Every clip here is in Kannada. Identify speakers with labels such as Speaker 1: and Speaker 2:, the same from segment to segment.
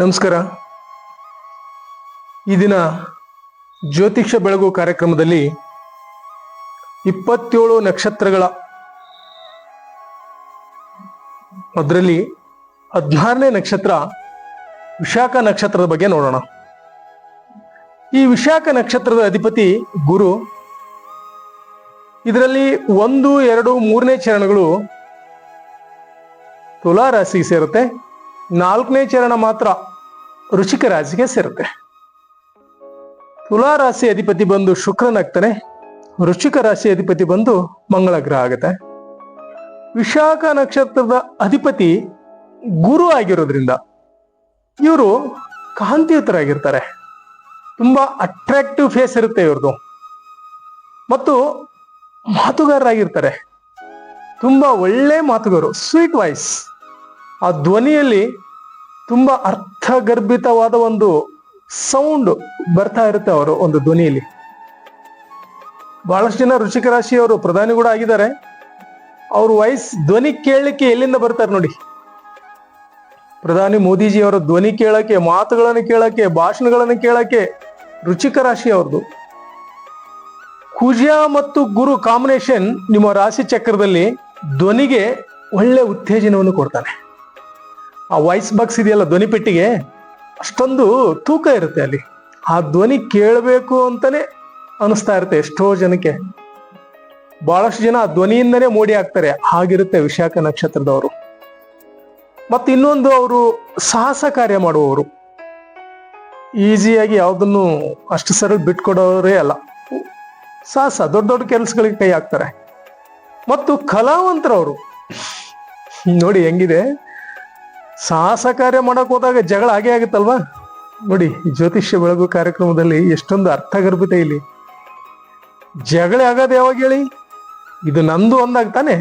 Speaker 1: ನಮಸ್ಕಾರ. ಈ ದಿನ ಜ್ಯೋತಿಷ್ಯ ಬೆಳಗು ಕಾರ್ಯಕ್ರಮದಲ್ಲಿ ಇಪ್ಪತ್ತೇಳು ನಕ್ಷತ್ರಗಳ ಅದರಲ್ಲಿ ಹದಿನಾರನೇ ನಕ್ಷತ್ರ ವಿಶಾಖ ನಕ್ಷತ್ರದ ಬಗ್ಗೆ ನೋಡೋಣ. ಈ ವಿಶಾಖ ನಕ್ಷತ್ರದ ಅಧಿಪತಿ ಗುರು, ಇದರಲ್ಲಿ ಒಂದು, ಎರಡು, ಮೂರನೇ ಚರಣಗಳು ತುಲಾ ರಾಶಿಗೆ ಸೇರುತ್ತೆ. ನಾಲ್ಕನೇ ಚರಣ ಮಾತ್ರ ಋಷಿಕ ರಾಶಿಗೆ ಸೇರುತ್ತೆ. ತುಲಾ ರಾಶಿ ಅಧಿಪತಿ ಬಂದು ಶುಕ್ರನಾಗ್ತಾನೆ ಋಷಿಕ ರಾಶಿ ಅಧಿಪತಿ ಬಂದು ಮಂಗಳ ಗ್ರಹ ಆಗುತ್ತೆ. ವಿಶಾಖ ನಕ್ಷತ್ರದ ಅಧಿಪತಿ ಗುರು ಆಗಿರೋದ್ರಿಂದ ಇವರು ಕಾಂತಿಯುತರಾಗಿರ್ತಾರೆ. ತುಂಬಾ ಅಟ್ರಾಕ್ಟಿವ್ ಫೇಸ್ ಇರುತ್ತೆ ಇವ್ರದ್ದು ಮತ್ತು ಮಾತುಗಾರರಾಗಿರ್ತಾರೆ. ತುಂಬಾ ಒಳ್ಳೆ ಮಾತುಗಾರರು ಸ್ವೀಟ್ ವಾಯ್ಸ್ ಆ ಧ್ವನಿಯಲ್ಲಿ ತುಂಬ ಅರ್ಥಗರ್ಭಿತವಾದ ಒಂದು ಸೌಂಡ್ ಬರ್ತಾ ಇರುತ್ತೆ ಅವರು ಒಂದು ಧ್ವನಿಯಲ್ಲಿ. ಬಹಳಷ್ಟು ಜನ ರುಚಿಕ ರಾಶಿಯವರು ಪ್ರಧಾನಿ ಕೂಡ ಆಗಿದ್ದಾರೆ. ಅವ್ರ ವಾಯ್ಸ್ ಧ್ವನಿ ಕೇಳಲಿಕ್ಕೆ ಎಲ್ಲಿಂದ ಬರ್ತಾರೆ ನೋಡಿ. ಪ್ರಧಾನಿ ಮೋದಿಜಿ ಅವರ ಧ್ವನಿ ಕೇಳಕ್ಕೆ, ಮಾತುಗಳನ್ನು ಕೇಳಕ್ಕೆ, ಭಾಷಣಗಳನ್ನು ಕೇಳಕ್ಕೆ ರುಚಿಕ ರಾಶಿ ಅವ್ರದ್ದು ಕುಜ ಮತ್ತು ಗುರು ಕಾಂಬಿನೇಷನ್ ನಿಮ್ಮ ರಾಶಿ ಚಕ್ರದಲ್ಲಿ ಧ್ವನಿಗೆ ಒಳ್ಳೆ ಉತ್ತೇಜನವನ್ನು ಕೊಡ್ತಾನೆ. ಆ ವಾಯ್ಸ್ ಬಾಕ್ಸ್ ಇದೆಯಲ್ಲ ಧ್ವನಿ ಪೆಟ್ಟಿಗೆ? ಅಷ್ಟೊಂದು ತೂಕ ಇರುತ್ತೆ ಅಲ್ಲಿ. ಆ ಧ್ವನಿ ಕೇಳಬೇಕು ಅಂತಾನೆ ಅನಿಸ್ತಾ ಇರುತ್ತೆ ಎಷ್ಟೋ ಜನಕ್ಕೆ. ಬಹಳಷ್ಟು ಜನ ಆ ಧ್ವನಿಯಿಂದನೇ ಮೋಡಿ ಆಗ್ತಾರೆ. ಹಾಗಿರುತ್ತೆ ವಿಶಾಖ ನಕ್ಷತ್ರದವರು. ಮತ್ತೆ ಇನ್ನೊಂದು ಅವರು ಸಾಹಸ ಕಾರ್ಯ ಮಾಡುವವರು. ಈಸಿಯಾಗಿ ಯಾವುದನ್ನು ಅಷ್ಟು ಸರಳ ಬಿಟ್ಕೊಡೋರೇ ಅಲ್ಲ. ಸಾಹಸ, ದೊಡ್ಡ ದೊಡ್ಡ ಕೆಲಸಗಳಿಗೆ ಕೈ ಹಾಕ್ತಾರೆ. ಮತ್ತು ಕಲಾವಂತರವರು. ನೋಡಿ ಹೆಂಗಿದೆ. ಸಾಹಸ ಕಾರ್ಯ ಮಾಡಕ್ ಹೋದಾಗ ಜಗಳ ಹಾಗೆ ಆಗುತ್ತಲ್ವಾ? ನೋಡಿ ಜ್ಯೋತಿಷ್ಯ ಬೆಳಗು ಕಾರ್ಯಕ್ರಮದಲ್ಲಿ ಎಷ್ಟೊಂದು ಅರ್ಥಗರ್ಭಿತ ಇಲ್ಲಿ. ಜಗಳ ಆಗೋದು ಯಾವಾಗ ಹೇಳಿ? ಇದು ನಂದು ಅಂದಾಗ ತಾನೆ?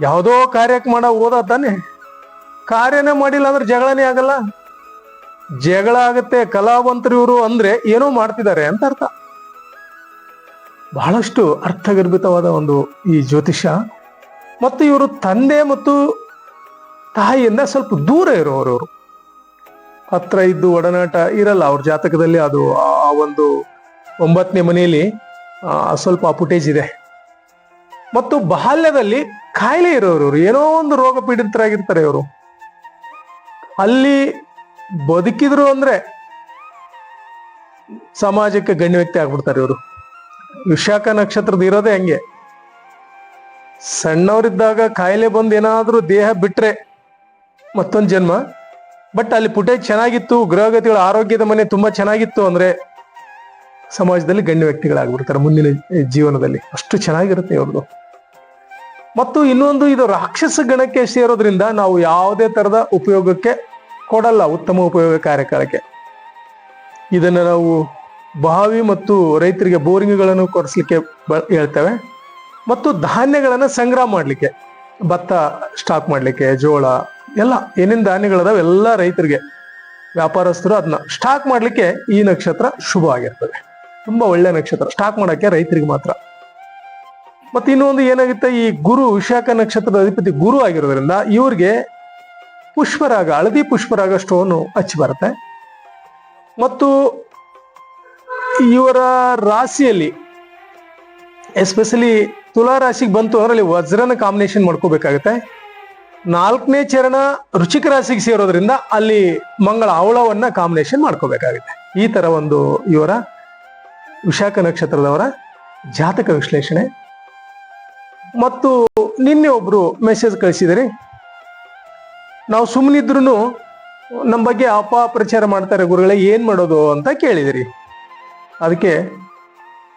Speaker 1: ಯಾವುದೋ ಕಾರ್ಯಕ್ಕೆ ಮಾಡ ಹೋದ ತಾನೆ? ಕಾರ್ಯನೇ ಮಾಡಿಲ್ಲ ಅಂದ್ರೆ ಜಗಳನೇ ಆಗಲ್ಲ. ಜಗಳ ಆಗುತ್ತೆ, ಕಲಾವಂತರು ಇವರು ಅಂದ್ರೆ ಏನೋ ಮಾಡ್ತಿದ್ದಾರೆ ಅಂತ ಅರ್ಥ. ಬಹಳಷ್ಟು ಅರ್ಥಗರ್ಭಿತವಾದ ಒಂದು ಈ ಜ್ಯೋತಿಷ ಮತ್ತು ಇವರು ತಂದೆ ಮತ್ತು ತಾಯಿಯಿಂದ ಸ್ವಲ್ಪ ದೂರ ಇರೋರು ಅವರು. ಹತ್ರ ಇದ್ದು ಒಡನಾಟ ಇರಲ್ಲ, ಅವ್ರ ಜಾತಕದಲ್ಲಿ ಅದು ಆ ಒಂದು ಒಂಬತ್ತನೇ ಮನೆಯಲ್ಲಿ ಸ್ವಲ್ಪ ಅಪುಟೇಜ್ ಇದೆ. ಮತ್ತು ಬಾಲ್ಯದಲ್ಲಿ ಕಾಯಿಲೆ ಇರೋರು. ಏನೋ ಒಂದು ರೋಗ ಪೀಡಿತರಾಗಿರ್ತಾರೆ ಇವರು. ಅಲ್ಲಿ ಬದುಕಿದ್ರು ಅಂದ್ರೆ ಸಮಾಜಕ್ಕೆ ಗಣ್ಯ ವ್ಯಕ್ತಿ ಆಗ್ಬಿಡ್ತಾರೆ ಇವರು. ವಿಶಾಖ ನಕ್ಷತ್ರದ ಇರೋದೇ ಹಂಗೆ. ಸಣ್ಣವರಿದ್ದಾಗ ಕಾಯಿಲೆ ಬಂದು ಏನಾದ್ರೂ ದೇಹ ಬಿಟ್ರೆ ಮತ್ತೊಂದು ಜನ್ಮ. ಬಟ್ ಅಲ್ಲಿ ಪುಟೇಜ್ ಚೆನ್ನಾಗಿತ್ತು, ಗೃಹಗತಿಗಳ ಆರೋಗ್ಯದ ಮನೆ ತುಂಬಾ ಚೆನ್ನಾಗಿತ್ತು ಅಂದ್ರೆ ಸಮಾಜದಲ್ಲಿ ಗಣ್ಯ ವ್ಯಕ್ತಿಗಳಾಗ್ಬಿಡ್ತಾರೆ ಮುಂದಿನ ಜೀವನದಲ್ಲಿ. ಅಷ್ಟು ಚೆನ್ನಾಗಿರುತ್ತೆ ಇವ್ರದ್ದು. ಮತ್ತು ಇನ್ನೊಂದು ಇದು ರಾಕ್ಷಸ ಗಣಕ್ಕೆ ಸೇರೋದ್ರಿಂದ ನಾವು ಯಾವುದೇ ತರದ ಉಪಯೋಗಕ್ಕೆ ಕೊಡಲ್ಲ, ಉತ್ತಮ ಉಪಯೋಗ ಕಾರ್ಯಕಾಲಕ್ಕೆ ಇದನ್ನ ನಾವು ಬಾವಿ ಮತ್ತು ರೈತರಿಗೆ ಬೋರಿಂಗ್ಗಳನ್ನು ಕೊಡಿಸ್ಲಿಕ್ಕೆ ಹೇಳ್ತೇವೆ. ಮತ್ತು ಧಾನ್ಯಗಳನ್ನು ಸಂಗ್ರಹ ಮಾಡಲಿಕ್ಕೆ, ಭತ್ತ ಸ್ಟಾಕ್ ಮಾಡಲಿಕ್ಕೆ, ಜೋಳ ಎಲ್ಲ ಏನೇನು ಧಾನ್ಯಗಳದಾವೆ ಎಲ್ಲ ರೈತರಿಗೆ, ವ್ಯಾಪಾರಸ್ಥರು ಅದನ್ನ ಸ್ಟಾಕ್ ಮಾಡಲಿಕ್ಕೆ ಈ ನಕ್ಷತ್ರ ಶುಭ ಆಗಿರ್ತದೆ ತುಂಬಾ ಒಳ್ಳೆ ನಕ್ಷತ್ರ ಸ್ಟಾಕ್ ಮಾಡೋಕ್ಕೆ ರೈತರಿಗೆ ಮಾತ್ರ. ಮತ್ತೆ ಇನ್ನೊಂದು ಏನಾಗುತ್ತೆ, ಈ ಗುರು ವಿಶಾಖ ನಕ್ಷತ್ರದ ಅಧಿಪತಿ ಗುರು ಆಗಿರೋದ್ರಿಂದ ಇವ್ರಿಗೆ ಪುಷ್ಪರಾಗ, ಹಳದಿ ಪುಷ್ಪರಾಗ ಸ್ಟೋನು ಹಚ್ಚಿ ಬರುತ್ತೆ. ಮತ್ತು ಇವರ ರಾಶಿಯಲ್ಲಿ ಎಸ್ಪೆಷಲಿ ತುಲಾ ರಾಶಿಗೆ ಬಂತು ಅಂದ್ರೆ ವಜ್ರನ ಕಾಂಬಿನೇಷನ್ ಮಾಡ್ಕೋಬೇಕಾಗತ್ತೆ. ನಾಲ್ಕನೇ ಚರಣ ರುಚಿಕ ರಾಶಿಗೆ ಸೇರೋದ್ರಿಂದ ಅಲ್ಲಿ ಮಂಗಳ ಅವಳವನ್ನ ಕಾಂಬಿನೇಷನ್ ಮಾಡ್ಕೋಬೇಕಾಗುತ್ತೆ. ಈ ತರ ಒಂದು ಇವರ ವಿಶಾಖ ನಕ್ಷತ್ರದವರ ಜಾತಕ ವಿಶ್ಲೇಷಣೆ. ಮತ್ತು ನಿನ್ನೆ ಒಬ್ರು ಮೆಸೇಜ್ ಕಳಿಸಿದಿರಿ ನಾವು ಸುಮ್ಮನಿದ್ರು ನಮ್ಮ ಬಗ್ಗೆ ಅಪಪ್ರಚಾರ ಮಾಡ್ತಾರೆ ಗುರುಗಳೇ, ಏನ್ ಮಾಡೋದು ಅಂತ ಕೇಳಿದಿರಿ. ಅದಕ್ಕೆ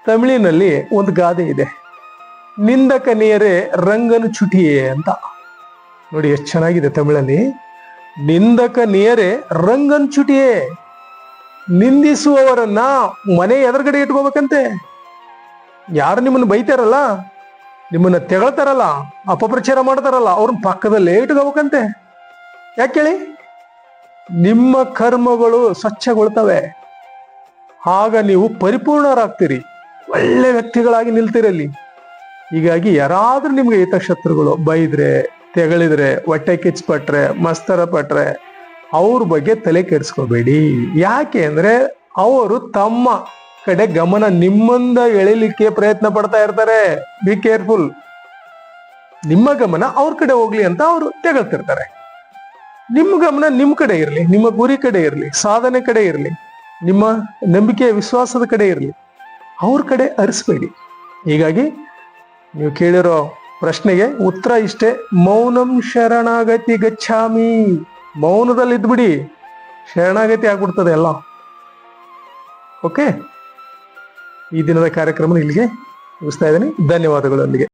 Speaker 1: ತಮಿಳಿನಲ್ಲಿ ಒಂದು ಗಾದೆ ಇದೆ. ನಿಂದಕ ನೇರೆ ರಂಗನ ಚುಟಿಯೇ ಅಂತ. ನೋಡಿ ಎಷ್ಟು ಚೆನ್ನಾಗಿದೆ ತಮಿಳಲ್ಲಿ. ನಿಂದಕ ನೇರೆ ರಂಗನ್ ಚುಟಿಯೇ ನಿಂದಿಸುವವರನ್ನ ಮನೆ ಎದುರುಗಡೆ ಇಟ್ಕೋಬೇಕಂತೆ. ಯಾರು ನಿಮ್ಮನ್ನು ಬೈತಾರಲ್ಲ, ನಿಮ್ಮನ್ನ ತೆಗಳ್ತಾರಲ್ಲ, ಅಪಪ್ರಚಾರ ಮಾಡ್ತಾರಲ್ಲ, ಅವ್ರನ್ನ ಪಕ್ಕದಲ್ಲೇ ಇಟ್ಕೋಬೇಕಂತೆ. ಯಾಕೆ ಹೇಳಿ? ನಿಮ್ಮ ಕರ್ಮಗಳು ಸ್ವಚ್ಛಗೊಳ್ತವೆ. ಆಗ ನೀವು ಪರಿಪೂರ್ಣರಾಗ್ತೀರಿ. ಒಳ್ಳೆ ವ್ಯಕ್ತಿಗಳಾಗಿ ನಿಲ್ತೀರಲ್ಲಿ ಹೀಗಾಗಿ ಯಾರಾದ್ರೂ ನಿಮ್ಗೆ ಹಿತಶತ್ರುಗಳು ಬೈದ್ರೆ ತೆಗಳಿದ್ರೆ, ಹೊಟ್ಟೆ ಕಿಚ್ಪಟ್ರೆ ಮಸ್ತರ ಪಟ್ರೆ ಅವ್ರ ಬಗ್ಗೆ ತಲೆ ಕೆಡಿಸ್ಕೋಬೇಡಿ. ಯಾಕೆ ಅಂದ್ರೆ ಅವರು ತಮ್ಮ ಕಡೆ ಗಮನ ನಿಮ್ಮಿಂದ ಎಳಿಲಿಕ್ಕೆ ಪ್ರಯತ್ನ ಪಡ್ತಾ ಇರ್ತಾರೆ. ಬಿ ಕೇರ್ಫುಲ್ ನಿಮ್ಮ ಗಮನ ಅವ್ರ ಕಡೆ ಹೋಗ್ಲಿ ಅಂತ ಅವರು ತೆಗಳ್ತಿರ್ತಾರೆ. ನಿಮ್ಮ ಗಮನ ನಿಮ್ಮ ಕಡೆ ಇರಲಿ, ನಿಮ್ಮ ಗುರಿ ಕಡೆ ಇರಲಿ, ಸಾಧನೆ ಕಡೆ ಇರಲಿ, ನಿಮ್ಮ ನಂಬಿಕೆ, ವಿಶ್ವಾಸದ ಕಡೆ ಇರಲಿ, ಅವ್ರ ಕಡೆ ಅರಿಸ್ಬೇಡಿ. ಹೀಗಾಗಿ, ನೀವು ಕೇಳಿರೋ ಪ್ರಶ್ನೆಗೆ ಉತ್ತರ ಇಷ್ಟೇ. ಮೌನಂ ಶರಣಾಗತಿ ಗಚ್ಚಾಮಿ ಮೌನದಲ್ಲಿ ಇದ್ಬಿಡಿ. ಶರಣಾಗತಿ ಆಗ್ಬಿಡ್ತದೆ ಎಲ್ಲ. ಓಕೆ ಈ ದಿನದ ಕಾರ್ಯಕ್ರಮ ಇಲ್ಲಿಗೆ ಮುಗಿಸ್ತಾ ಇದ್ದೀನಿ. ಧನ್ಯವಾದಗಳೊಂದಿಗೆ